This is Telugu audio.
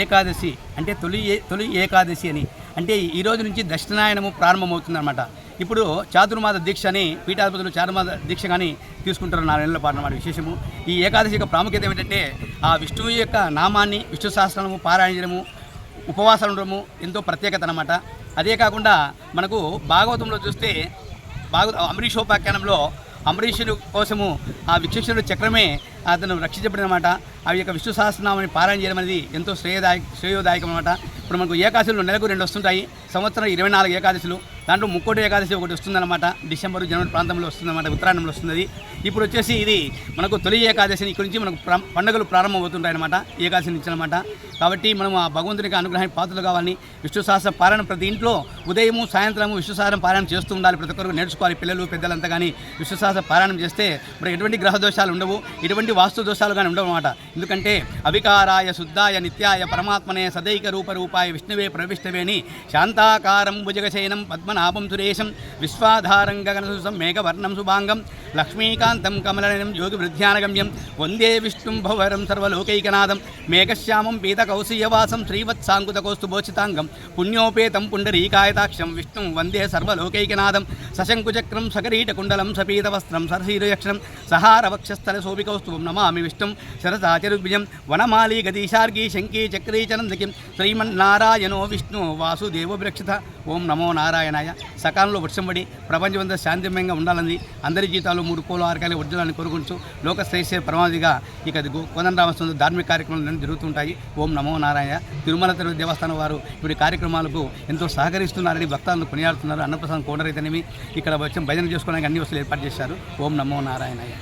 ఏకాదశి అంటే తొలి ఏ తొలి ఏకాదశి అని. అంటే ఈ రోజు నుంచి దక్షిణాయనము ప్రారంభమవుతుందన్నమాట. ఇప్పుడు చాతుర్మాద దీక్ష అని పీఠాధిపతులు చాతుర్మాద దీక్ష కానీ తీసుకుంటారు నాలుగు నెలల పాటు అన్నమాట విశేషము. ఈ ఏకాదశి యొక్క ప్రాముఖ్యత ఏమిటంటే ఆ విష్ణువు యొక్క నామాన్ని విష్ణు సహస్రము పారాయణము చేయడము ఉపవాసాలు ఉండడము ఎంతో ప్రత్యేకత అనమాట అదే కాకుండా మనకు భాగవతంలో చూస్తే భాగవత అంబరీషోపాఖ్యానంలో అంబరీషుడు కోసము ఆ విక్షేశ్వరుడు చక్రమే అతను రక్షించబడినమాట. ఆ యొక్క విష్ణు సహస్రనామాన్ని పారాయణ చేయడం అనేది ఎంతో శ్రేయదాయ శ్రేయోదాయకం అనమాట ఇప్పుడు మనకు ఏకాదశులు నెలకు రెండు వస్తుంటాయి. సంవత్సరం ఇరవై నాలుగు ఏకాదశులు. దాంట్లో ముక్కోటి ఏకాదశి ఒకటి వస్తుందన్నమాట. డిసెంబర్ జనవరి ప్రాంతంలో వస్తుందన్నమాట ఉత్తరాయణంలో వస్తుంది ఇప్పుడు వచ్చేసి ఇది మనకు తొలి ఏకాదశి ఇక్కడి నుంచి మనకు పండుగలు ప్రారంభం అనమాట ఏకాదశి నుంచి అనమాట కాబట్టి మనం ఆ భగవంతునికి అనుగ్రహానికి పాత్రలు కావాలని విష్ణు సహస్ర పారాయణ ప్రతి ఇంట్లో ఉదయము సాయంత్రము విష్ణు సహస్రం పారాయణ చేస్తూ ఉండాలి. ప్రతి ఒక్కరు నేర్చుకోవాలి. పిల్లలు పెద్దలంతా కానీ విష్ణు సహస్ర పారాయణం చేస్తే మరి ఎటువంటి గ్రహ దోషాలు ఉండవు ఎటువంటి వాస్తు దోషాలు కానీ ఉండవు అనమాట ఎందుకంటే అవికారాయ శుద్ధాయ నిత్యాయ పరమాత్మనే సదైక రూప రూపాయ విష్ణువే ప్రవిష్టవేని శాంతాకారం భుజగశయనం పద్మనాభం సురేశం విశ్వాధారం గగనసుసం మేఘవర్ణం శుభాంగం లక్ష్మీకాంతం కమలనయం యోగి వృద్ధ్యానగమ్యం వందే విష్ణుం భవరం సర్వలోకైకనాథం మేఘశ్యామం పీతకౌశీయవాసం శ్రీవత్సాంకుతకౌస్తుభోచితాంగం పుణ్యోపేతం పుండరీకాయతాక్షం విష్ణుం వందే సర్వలోకైకనాథం సశంకుచక్రం సకరీటకుండలం సపీతవస్త్రం సరసీరయక్షణం సహారవక్షస్థల శోభికౌస్తుభం నమామి విష్ణుం శరసాచరుద్విజం వనమాలి గదీశార్గీ శంకీ చక్రీచనందకిం శ్రీమన్నారాయణో విష్ణు వాసుదేవ విరక్షిత. ఓం నమో నారాయణాయ. సకాలంలో వర్షం పడి ప్రపంచమంతా శాంతిమయంగా ఉండాలని అందరి జీతాలు మూడు కోలు ఆరకాయలు వర్జులని కోరుకుంటూ లోక శ్రేష్ఠ ప్రమాదిగా ఇక కోదండరామస్వామి ధార్మిక కార్యక్రమాలు జరుగుతుంటాయి. ఓం నమో నారాయణ. తిరుమల తిరుపతి దేవస్థానం వారు ఇప్పుడు కార్యక్రమాలకు ఎంతో సహకరిస్తున్నారని భక్తాలను కొనియాడుతున్నారు. అన్నప్రసాదం కోనరైతేనేమి. ఇక్కడ వచ్చి భజన చేసుకోవడానికి అన్ని వస్తువులు ఏర్పాటు చేశారు. ఓం నమో నారాయణయ్య